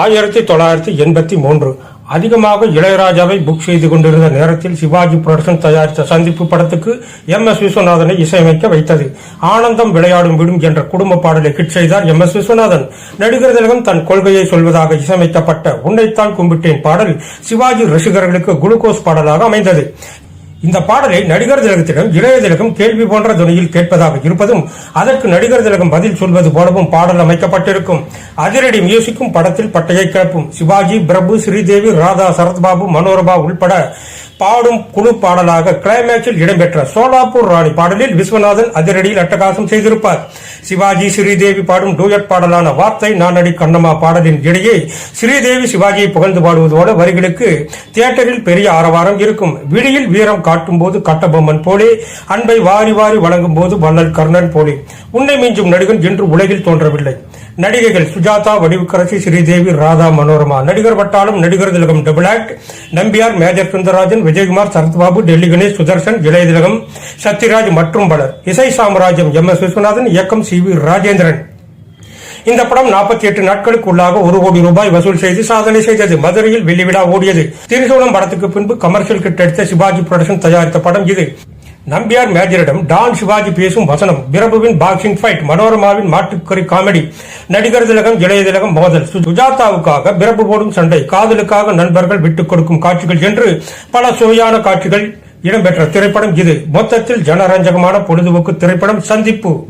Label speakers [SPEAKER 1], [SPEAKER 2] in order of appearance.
[SPEAKER 1] ஆயிரத்தி தொள்ளாயிரத்தி எண்பத்தி மூன்று அதிகமாக இளையராஜாவை புக் செய்து கொண்டிருந்த நேரத்தில் சிவாஜி புரொடக்ஷன் தயாரித்த சந்திப்பு படத்துக்கு எம் எஸ் விஸ்வநாதனை இசையமைக்க வைத்தது. ஆனந்தம் விளையாடும் விடும் என்ற குடும்ப பாடலை ஹிட் செய்தார் எம் எஸ் விஸ்வநாதன். நடிகர் திலகம் தன் கொள்கையை சொல்வதாக இசையமைக்கப்பட்ட உன்னைத்தான் கும்பிட்டேன் பாடல் சிவாஜி ரசிகர்களுக்கு குளுக்கோஸ் பாடலாக அமைந்தது. இந்த பாடலை நடிகர் திலகத்திடம் இளைய திலகம் கேள்வி போன்ற துணியில் கேட்பதாக இருப்பதும் அதற்கு நடிகர் திலகம் பதில் சொல்வது போலவும் பாடல் அமைக்கப்பட்டிருக்கும். அதிரடி மியூசிக்கும் படத்தில் பட்டையை கிளப்பும் சிவாஜி பிரபு ஸ்ரீதேவி ராதா சரத்பாபு மனோரமா உள்பட பாடும் குழு பாடலாக கிளைமேக்ஸில் இடம்பெற்ற சோலாப்பூர் ராணி பாடலில் விஸ்வநாதன் அதிரடியில் அட்டகாசம் செய்திருப்பார். சிவாஜி ஸ்ரீதேவி பாடும் டூயட் பாடலான வார்த்தை நானடி கண்ணம்மா பாடலின் இடையே ஸ்ரீதேவி சிவாஜியை புகழ்ந்து பாடுவதோடு வரிகளுக்கு தியேட்டரில் பெரிய ஆரவாரம் இருக்கும். விழியில் வீரம் காட்டும் போது கட்டபொம்மன் போலே அன்பை வாரி வாரி வழங்கும் போது வள்ளல் கர்ணன் போலே. உன்னை மிஞ்சும் நடிகன் இன்று உலகில் தோன்றவில்லை. நடிகைகள் சுஜாதா வடிவுக்கரசி ஸ்ரீதேவி ராதா மனோரமா. நடிகர் வட்டாலும் நடிகர் திலகம் double act Nambiar major Sundararajan Vijayakumar Sarath Babu Delhi Ganesh Sudarshan இளைய திலகம் சத்யராஜ் மற்றும் பலர். இசை சாம்ராஜ்யம் எம் எஸ் விஸ்வநாதன் இயக்கம் சி வி ராஜேந்திரன். இந்த படம் 48 எட்டு நாட்களுக்குள்ளாக ஒரு கோடி ரூபாய் வசூல் செய்து சாதனை செய்தது. மதுரையில் வெள்ளி விழா ஓடியது. திரிசூலம் படத்துக்கு பின்பு கமர்ஷியல் கிட் எடுத்த சிவாஜி புரொடக்ஷன் தயாரித்த படம் இது. நம்பியார் மேஜரிடம் டான் சிவாஜி பேசும் வசனம். பிரபுவின் பாக்ஸிங் ஃபைட் மனோரமாவின் மாட்டுக்கறி காமெடி நடிகர் திலகம் இளைய திலகம் மோதல். சுஜாதாவுக்காக பிரபு போடும் சண்டை. காதலுக்காக நண்பர்கள் விட்டுக் கொடுக்கும் காட்சிகள் என்று பல சுவையான காட்சிகள் இடம்பெற்ற திரைப்படம் இது. மொத்தத்தில் ஜனரஞ்சகமான பொழுதுபோக்கு திரைப்படம் சந்திப்பு.